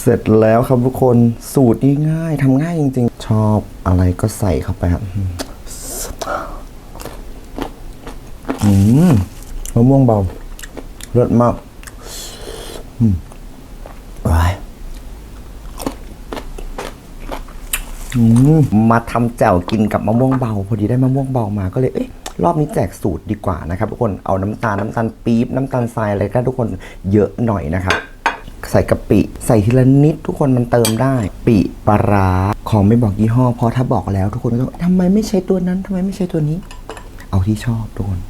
เสร็จแล้วครับทุกคนสูตรง่ายทำง่ายจริงๆ ชอบอะไรก็ใส่เข้าไปครับอืมมะม่วงเบาเลิศมากอืมไปอืมมาทำแจ่วกินกับมะม่วงเบา พอดีได้มะม่วงเบามาก็เลยเอ๊ะรอบนี้แจกสูตรดีกว่านะครับทุกคนเอาน้ำตาลน้ำตาลปี๊บน้ำตาลทรายอะไรก็ทุกคนเยอะหน่อยนะครับ ใส่กะปิ ใส่ทีละนิดทุกคนมันเติมได้ ปิปลาร้าของไม่บอกยี่ห้อ เพราะถ้าบอกแล้วทุกคนก็ต้องทำไมไม่ใช้ตัวนั้นทำไมไม่ใช้ตัวนี้ เอาที่ชอบทุกคน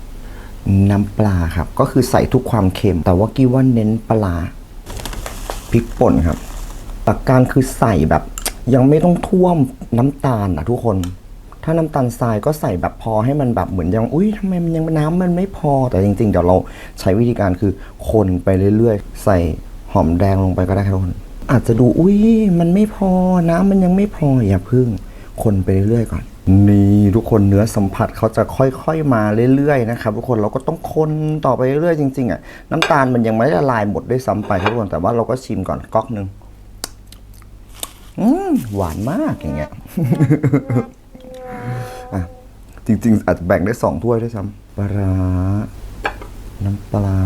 น้ำปลาครับ ก็คือใส่ทุกความเค็ม แต่ว่ากี้ว่าเน้นปลาพริกป่นครับตักการคือใส่แบบ ยังไม่ต้องท่วมน้ำตาลนะทุกคน ถ้าน้ำตาลทรายก็ใส่แบบพอให้มันแบบเหมือนยังอุ้ยทำไมมันยังน้ำมันไม่พอแต่จริง ๆ เดี๋ยวเราใช้วิธีการคือคนไปเรื่อย ๆ ใส่ หอมแดงลงไปก็ได้ครับทุกคน อาจจะดูอุ้ยมันไม่พอน้ำมันยังไม่พออย่าพึ่ง คนไปเรื่อยๆก่อน นี่ทุกคนเนื้อสัมผัสเขาจะค่อยๆมาเรื่อยๆนะครับทุกคนเราก็ต้องคนต่อไปเรื่อยๆจริงๆอะน้ำตาลมันยังไม่ละลายหมดด้วยซ้ำไปครับทุกคนแต่ว่าเราก็ชิมก่อนก๊อกหนึ่งอืมหวานมากอย่างเงี้ยอะจริง ๆ อาจจะแบ่งได้สองถ้วยด้วยซ้ำปลาน้ำปลา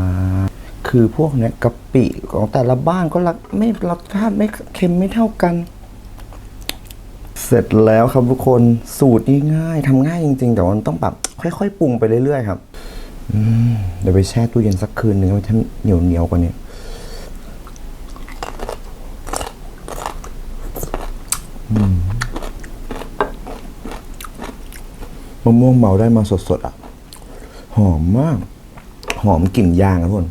คือพวกเนี้ยกะปิของแต่ละบ้านก็รักไม่รสชาติไม่เค็มไม่เท่ากัน เสร็จแล้วครับทุกคนสูตรนี้ง่ายทำง่ายจริง ๆ แต่วันต้องแบบค่อยๆปรุงไปเรื่อยๆครับเดี๋ยวไปแช่ตู้เย็นสักคืนหนึ่งให้มันเหนียวเหนียวๆกว่านี้มะม่วงเบาได้มาสดๆอะ หอมมาก หอมกลิ่นยางครับทุกคน